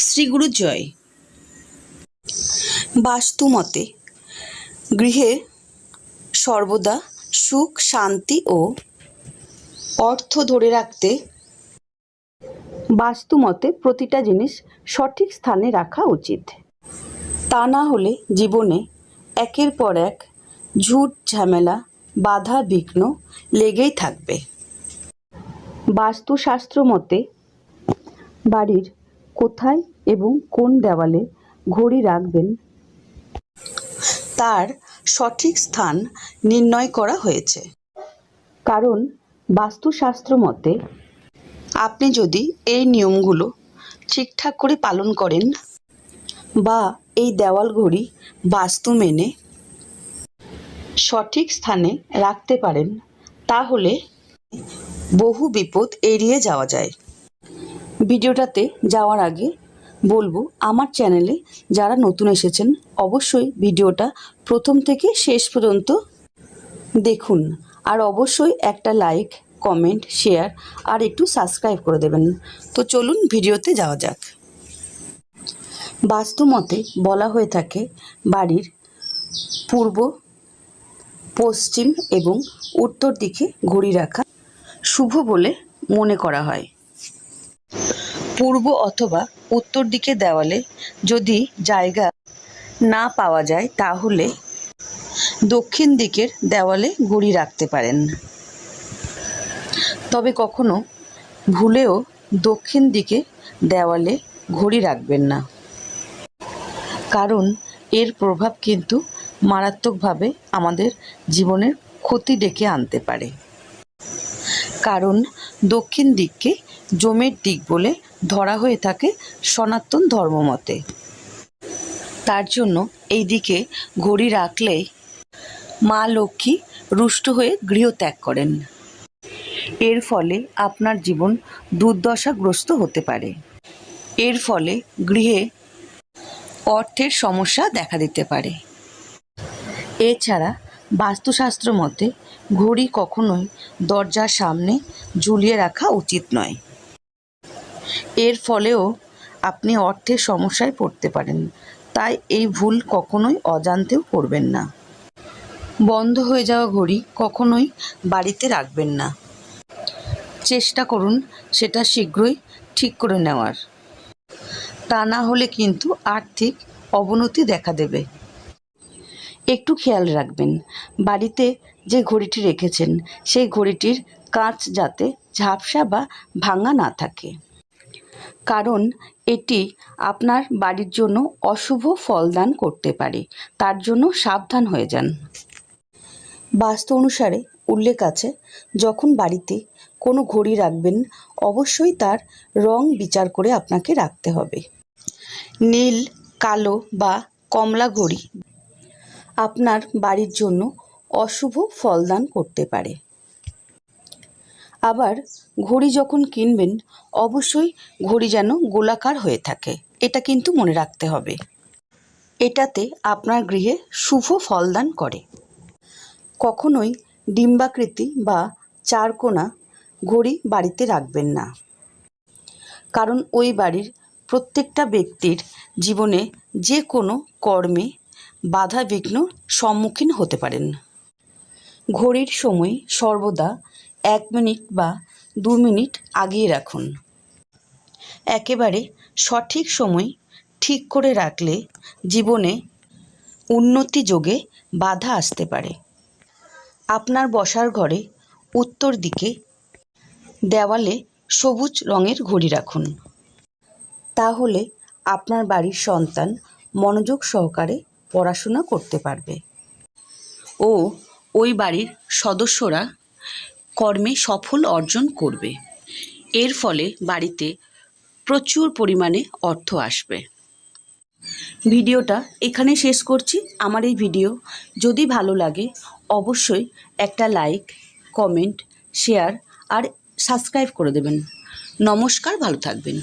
শ্রীগুরু জয় বাস্তুমতে, গৃহে সর্বদা সুখ, শান্তি ও অর্থ ধরে রাখতে বাস্তুমতে প্রতিটা জিনিস সঠিক স্থানে রাখা উচিত। তা না হলে জীবনে একের পর এক ঝুট ঝামেলা, বাধা বিঘ্ন লেগেই থাকবে। বাস্তুশাস্ত্র মতে বাড়ির কোথায় এবং কোন দেওয়ালে ঘড়ি রাখবেন? তার সঠিক স্থান নির্ণয় করা হয়েছে। কারণ বাস্তুশাস্ত্র মতে আপনি যদি এই নিয়মগুলো ঠিকঠাক করে পালন করেন বা এই দেওয়াল ঘড়ি বাস্তু মেনে সঠিক স্থানে রাখতে পারেন তাহলে বহু বিপদ এড়িয়ে যাওয়া যায়। ভিডিওটাতে যাওয়ার আগে বলব, আমার চ্যানেলে যারা নতুন এসেছেন, অবশ্যই ভিডিওটা প্রথম থেকে শেষ পর্যন্ত দেখুন। আর অবশ্যই একটা লাইক কমেন্ট শেয়ার আর একটু সাবস্ক্রাইব করে দেবেন। তো চলুন ভিডিওতে যাওয়া যাক। বাস্তুমতে বলা হয়ে থাকে বাড়ির পূর্ব, পশ্চিম এবং উত্তর দিকে ঘড়ি রাখা শুভ বলে মনে করা হয়। পূর্ব অথবা উত্তর দিকে দেওয়ালে যদি জায়গা না পাওয়া যায় তাহলে দক্ষিণ দিকের দেওয়ালে ঘড়ি রাখতে পারেন। তবে কখনো ভুলেও দক্ষিণ দিকে দেওয়ালে ঘড়ি রাখবেন না। কারণ এর প্রভাব কিন্তু মারাত্মকভাবে আমাদের জীবনের ক্ষতি ডেকে আনতে পারে। কারণ দক্ষিণ দিককে জমের দিক বলে ধরা হয়ে থাকে সনাতন ধর্মমতে। তার জন্য এই দিকে ঘড়ি রাখলেই মা লক্ষ্মী রুষ্ট হয়ে গৃহ ত্যাগ করেন। এর ফলে আপনার জীবন দুর্দশাগ্রস্ত হতে পারে। এর ফলে গৃহে অর্থের সমস্যা দেখা দিতে পারে। এছাড়া বাস্তুশাস্ত্র মতে ঘড়ি কখনোই দরজার সামনে ঝুলিয়ে রাখা উচিত নয়। এর ফলেও আপনি অর্থের সমস্যায় পড়তে পারেন। তাই এই ভুল কখনোই অজান্তেও করবেন না। বন্ধ হয়ে যাওয়া ঘড়ি কখনোই বাড়িতে রাখবেন না। চেষ্টা করুন সেটা শীঘ্রই ঠিক করে নেওয়ার। তা না হলে কিন্তু আর্থিক অবনতি দেখা দেবে। একটু খেয়াল রাখবেন, বাড়িতে যে ঘড়িটি রেখেছেন, সেই ঘড়িটির কাঁচ যাতে ঝাপসা বা ভাঙা না থাকে। কারণ এটি আপনার বাড়ির জন্য অশুভ ফলদান করতে পারে। তার জন্য সাবধান হয়ে যান। বাস্তু অনুসারে উল্লেখ আছে, যখন বাড়িতে কোনো ঘড়ি রাখবেন, অবশ্যই তার রং বিচার করে আপনাকে রাখতে হবে। নীল, কালো বা কমলা ঘড়ি আপনার বাড়ির জন্য অশুভ ফলদান করতে পারে। আবার ঘড়ি যখন কিনবেন, অবশ্যই ঘড়ি যেন গোলাকার হয়ে থাকে। এটা কিন্তু মনে রাখতে হবে। এটাতে আপনার গৃহে শুভ ফলদান করে। কখনোই ডিম্বাকৃতি বা চারকোনা ঘড়ি বাড়িতে রাখবেন না। কারণ ওই বাড়ির প্রত্যেকটা ব্যক্তির জীবনে যে কোনো কর্মে বাধা বিঘ্ন সম্মুখীন হতে পারেন। ঘড়ির সময় সর্বদা এক মিনিট বা দু মিনিট আগিয়ে রাখুন। একেবারে সঠিক সময় ঠিক করে রাখলে জীবনে উন্নতি যোগে বাধা আসতে পারে। আপনার বসার ঘরে উত্তর দিকে দেওয়ালে সবুজ রঙের ঘড়ি রাখুন। তাহলে আপনার বাড়ির সন্তান মনোযোগ সহকারে পড়াশোনা করতে পারবে। ও ওই বাড়ির সদস্যরা কর্মে সফল অর্জন করবে। এর ফলে বাড়িতে প্রচুর পরিমাণে অর্থ আসবে। ভিডিওটা এখানে শেষ করছি। আমার এই ভিডিও যদি ভালো লাগে, অবশ্যই একটা লাইক, কমেন্ট, শেয়ার আর সাবস্ক্রাইব করে দেবেন। নমস্কার, ভালো থাকবেন।